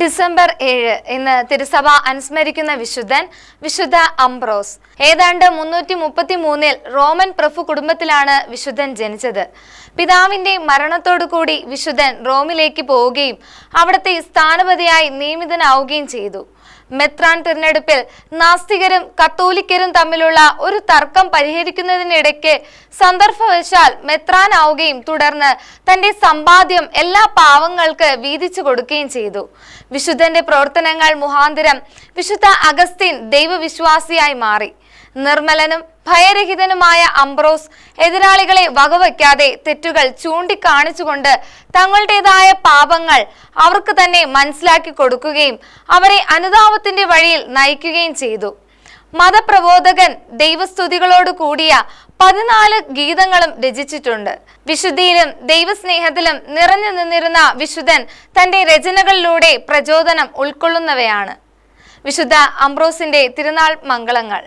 December ഏഴ് ഇന്ന് തിരുസഭ അനുസ്മരിക്കുന്ന വിശുദ്ധൻ വിശുദ്ധ അംബ്രോസ്. ഏതാണ്ട് മുന്നൂറ്റി മുപ്പത്തി മൂന്നിൽ റോമൻ പ്രഭു കുടുംബത്തിലാണ് വിശുദ്ധൻ ജനിച്ചത്. പിതാവിന്റെ മരണത്തോടുകൂടി വിശുദ്ധൻ റോമിലേക്ക് പോവുകയും അവിടുത്തെ സ്ഥാനപതിയായി നിയമിതനാവുകയും ചെയ്തു. മെത്രാൻ തിരഞ്ഞെടുപ്പിൽ നാസ്തികരും കത്തോലിക്കരും തമ്മിലുള്ള ഒരു തർക്കം പരിഹരിക്കുന്നതിനിടയ്ക്ക് സന്ദർഭവശാൽ മെത്രാനാവുകയും തുടർന്ന് തന്റെ സമ്പാദ്യം എല്ലാ പാവങ്ങൾക്ക് വീതിച്ചു കൊടുക്കുകയും ചെയ്തു. വിശുദ്ധന്റെ പ്രവർത്തനങ്ങൾ മുഖാന്തരം വിശുദ്ധ അഗസ്തീൻ ദൈവവിശ്വാസിയായി മാറി. നിർമ്മലനും ഭയരഹിതനുമായ അംബ്രോസ് എതിരാളികളെ വകവയ്ക്കാതെ തെറ്റുകൾ ചൂണ്ടിക്കാണിച്ചുകൊണ്ട് തങ്ങളുടേതായ പാപങ്ങൾ അവർക്ക് തന്നെ മനസ്സിലാക്കി കൊടുക്കുകയും അവരെ അനുതാപത്തിന്റെ വഴിയിൽ നയിക്കുകയും ചെയ്തു. മതപ്രബോധകൻ ദൈവസ്തുതികളോട് കൂടിയ പതിനാല് ഗീതങ്ങളും രചിച്ചിട്ടുണ്ട്. വിശുദ്ധിയിലും ദൈവസ്നേഹത്തിലും നിറഞ്ഞു നിന്നിരുന്ന വിശുദ്ധൻ തന്റെ രചനകളിലൂടെ പ്രചോദനം ഉൾക്കൊള്ളുന്നവയാണ്. വിശുദ്ധ അംബ്രോസിന്റെ തിരുനാൾ മംഗളങ്ങൾ.